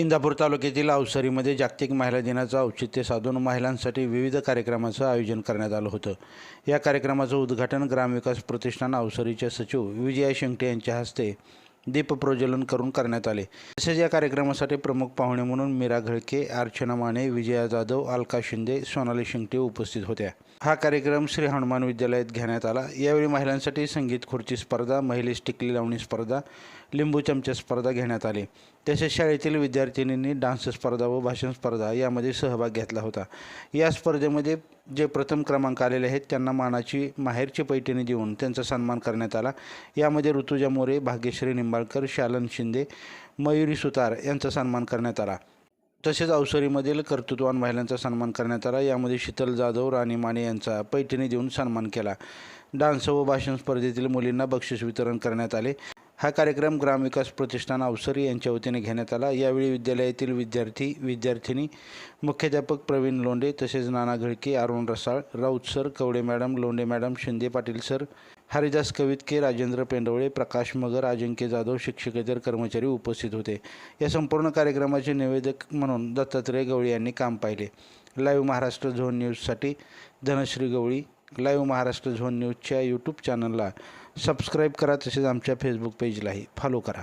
इंदापूर तालुक्यातील अवसरीमध्ये जागतिक महिला दिनाचं औचित्य साधून महिलांसाठी विविध कार्यक्रमाचं आयोजन करण्यात आलं होतं. या कार्यक्रमाचं उद्घाटन ग्रामविकास प्रतिष्ठान अवसरीचे सचिव विजया शिंगटे यांच्या हस्ते दीप प्रज्वलन करून करण्यात आले. तसेच या कार्यक्रमासाठी प्रमुख पाहुणे म्हणून मीरा घळके अर्चना माने विजया जाधव अलका शिंदे सोनाली शिंगटे उपस्थित होत्या. हा कार्यक्रम श्री हनुमान विद्यालयात घेण्यात आला. यावेळी महिलांसाठी संगीत खुर्ची स्पर्धा महिलेस टिकली लावणी स्पर्धा लिंबू चमचे स्पर्धा घेण्यात आली. तसेच शाळेतील विद्यार्थिनींनी डान्स स्पर्धा व भाषण स्पर्धा यामध्ये सहभाग घेतला होता. या स्पर्धेमध्ये जे प्रथम क्रमांक आलेले आहेत त्यांना मानाची माहेरची पैठणी देऊन त्यांचा सन्मान करण्यात आला. यामध्ये ऋतुजा मोरे भाग्यश्री निंबाळकर शालन शिंदे मयुरी सुतार यांचा सन्मान करण्यात आला. तसेच अवसरीमधील कर्तृत्वान महिलांचा सन्मान करण्यात आला. यामध्ये शीतल जाधव राणी माने यांचा पैठणी देऊन सन्मान केला. डान्स व भाषण स्पर्धेतील मुलींना बक्षीस वितरण करण्यात आले. हा कार्यक्रम ग्रामविकास प्रतिष्ठान अवसरी यांच्या वतीने घेण्यात आला. यावेळी विद्यालयातील विद्यार्थी विद्यार्थिनी मुख्याध्यापक प्रवीण लोंढे तसेच Nana घळके Arun Rasal Raut sir Kawade madam Londhe madam Shinde Patil sir Haridas Kavitke Rajendra Pendwale Prakash Magar Ajinkya Jadhav शिक्षकेतर कर्मचारी उपस्थित होते. या संपूर्ण कार्यक्रमाचे निवेदक म्हणून दत्तात्रय गवळी यांनी काम पाहिले. लाईव्ह महाराष्ट्र झोन न्यूजसाठी धनश्री गवळी. लाईव्ह महाराष्ट्र झोन न्यूजच्या यूट्यूब चॅनलला सबस्क्राईब करा तसेच आमच्या फेसबुक पेजलाही फॉलो करा.